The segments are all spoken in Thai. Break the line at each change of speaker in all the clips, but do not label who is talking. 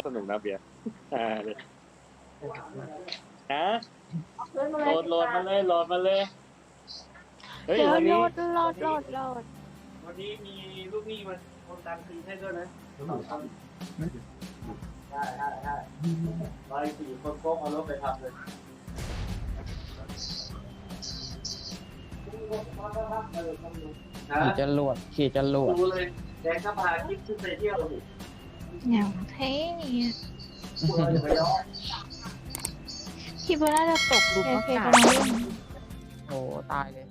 สนุกนะเบียร์อ่าเลยฮะ
ขึ้นมา
โห
เล
ล
ย
ดโหลดมาเลยโหลดมาเลย เฮ้ย
เดี๋ยว
วัน
โหล
นี้
ดโหลดโหลดโหลด
วันนี้มีลูกหนี้มาโอนตังคืนให้ด้วยนะได้ได้ได้ร้อยสี่คนโป๊กเอารถไปทำเลย
ขี่จรวดขี่จรวด
ดูเลยแดงก็พาคิดขึ้นไปเที่ยวสิ
อย่างเท่เนี่ย
พูดเลยไปย้อน
คิดว่าน่าจะตกหลุมอากาศ
โอ้ตายเลย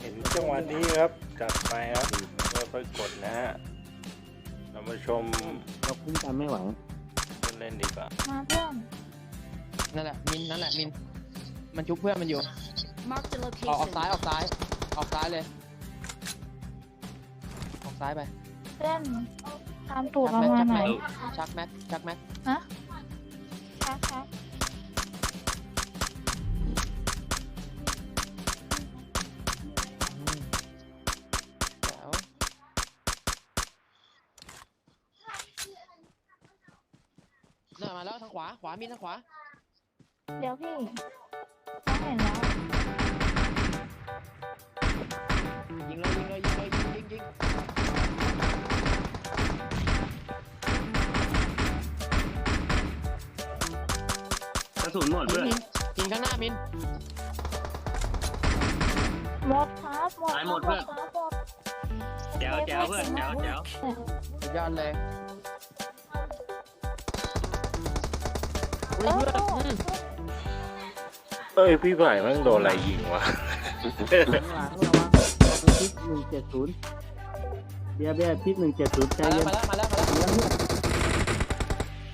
เห็นจังหวะนี้ครับ จัดไปครับค่อยๆกดนะฮะเรามาชม
เราคุ้มกันไม่ไหว
เล่นๆดีกว่า
มาเพื่อน
นั่นแหละมินนั่นแหละมินมันชุบเพื่อนมันอยู่
Marked a
ออกออก
location.
ซ้ายออกซ้ายออกซ้ายเลยออก ซ้ายไป
เพื่อนตามตูดประมาณไหน
ชักแม็กชักแม็ก
คะคะ
อืมแจ๋วน่ามาแล้วทางขวา ขวามินทางขวา
เดี๋ยวพี่น้องเห็นแล้ว
ยิงเลยยิงเลยยิงเลยยิงยิงยิง
ระสุนหมด
ยิ
เพื่
ง
อน
ยิงยิงข้างหน้ามิน
หมดครับหมด
หายหมดเพื่อน
ครับหมด
แจ๋วแจ๋วเพื่อนแจ๋วแจ๋ว
สุดยอดเลย
เอ
อุ้ย
อ
เพื่อนอืม
เอ้ยพี่ไผ่แม่งโดนอะไรยิงวะ
ข้างหลังระวังเอาไปทิศหนึ่งเจ็ดศูนย์เบียร์เบียร์ทิศหนึ่งเจ็ดศูนย์ใจ
มาแล้
เย็
วนมาแล้วมาแล้วมาแล้ว
เลี้ยงเพื่อน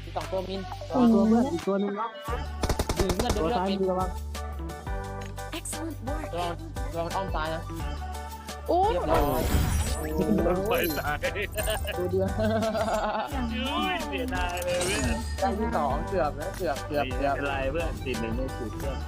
มีสองตัวมิน
สองตัวเพื่อนอีกตัวหนึงล็อก
ดึงเพื่อนดึง
ตัว
เลือน
ซ้าย
มิน
มือระวัง
Excellent work.
ระวังระวังอ้อมซ้ายนะ
อู้
เรียบร้อย
ไปตาย
ตัวเดียว
ยุ้
ยเสียดายเลยเพื่อน
ได้ที่สองเกือบนะเกือบเกือบเกือบ
ไม่เป็นไรเพื่อนติดหนึ่งไม่สุดเพื่อน